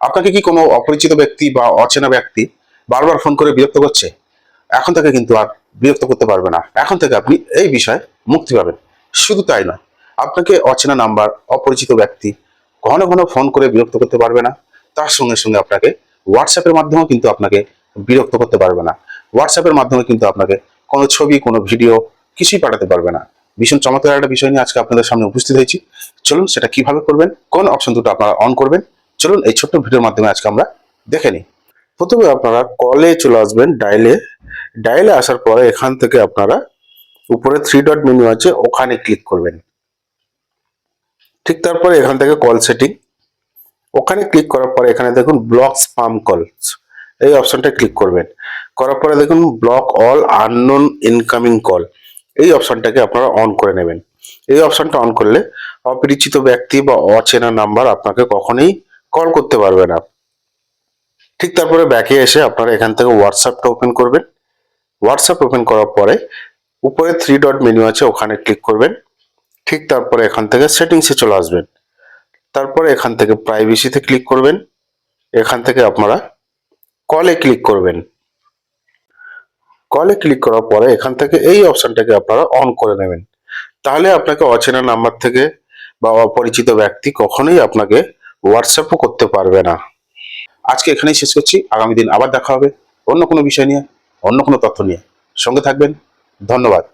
আপনাকে কি কোনো অপরিচিত ব্যক্তি বা অচেনা ব্যক্তি বারবার ফোন করে বিরক্ত করছে? এখন থেকে কিন্তু আর বিরক্ত করতে পারবে না। এখন থেকে আপনি এই বিষয়ে মুক্তি পাবেন। শুধু তাই নয়, আপনাকে অচেনা নাম্বার, অপরিচিত ব্যক্তি ঘন ঘন ফোন করে বিরক্ত করতে পারবে না। তার সঙ্গে সঙ্গে আপনাকে হোয়াটসঅ্যাপের মাধ্যমেও কিন্তু আপনাকে বিরক্ত করতে পারবে না। হোয়াটসঅ্যাপের মাধ্যমে কিন্তু আপনাকে কোনো ছবি, কোনো ভিডিও কিছুই পাঠাতে পারবে না। ভীষণ চমৎকার একটা বিষয় নিয়ে আজকে আপনাদের সামনে উপস্থিত হয়েছি। চলুন সেটা কীভাবে করবেন, কোন অপশন দুটো আপনারা অন করবেন চলুন এই ছোট্ট ভিডিওর মাধ্যমে আজকে আমরা দেখে নিই। প্রথমে আপনারা কলে চলে আসবেন ডায়ালে ডায়ালে আসার পরে এখান থেকে আপনারা উপরে থ্রি ডট মেনু আছে, ওখানে ক্লিক করবেন। ঠিক তারপরে এখান থেকে কল সেটিং ওখানে ক্লিক করার পরে এখানে দেখুন ব্লক স্পাম কলস এই অপশনটা ক্লিক করবেন। করার পরে দেখুন block all unknown incoming call এই অপশনটাকে আপনারা অন করে নেবেন। এই অপশনটা অন করলে অপরিচিত ব্যক্তি বা অচেনা নাম্বার আপনাকে কখনোই কল করতে পারবে না। ঠিক তারপরে ব্যাকে এসে আপনারা এখান থেকে হোয়াটসঅ্যাপটা ওপেন করবেন। হোয়াটসঅ্যাপ ওপেন করার পরে উপরে থ্রি ডট মেনু আছে, ওখানে ক্লিক করবেন। ঠিক তারপরে এখান থেকে সেটিংসে চলে আসবেন। তারপরে এখান থেকে প্রাইভেসিতে ক্লিক করবেন। এখান থেকে আপনারা কলে ক্লিক করবেন। কলে ক্লিক করার পরে এখান থেকে এই অপশানটাকে আপনারা অন করে নেবেন। তাহলে আপনাকে অচেনা নাম্বার থেকে বা অপরিচিত ব্যক্তি কখনোই আপনাকে হোয়াটসঅ্যাপও করতে পারবে না। আজকে এখানেই শেষ করছি। আগামী দিন আবার দেখা হবে অন্য কোনো বিষয় নিয়ে, অন্য কোনো তথ্য নিয়ে। সঙ্গে থাকবেন। ধন্যবাদ।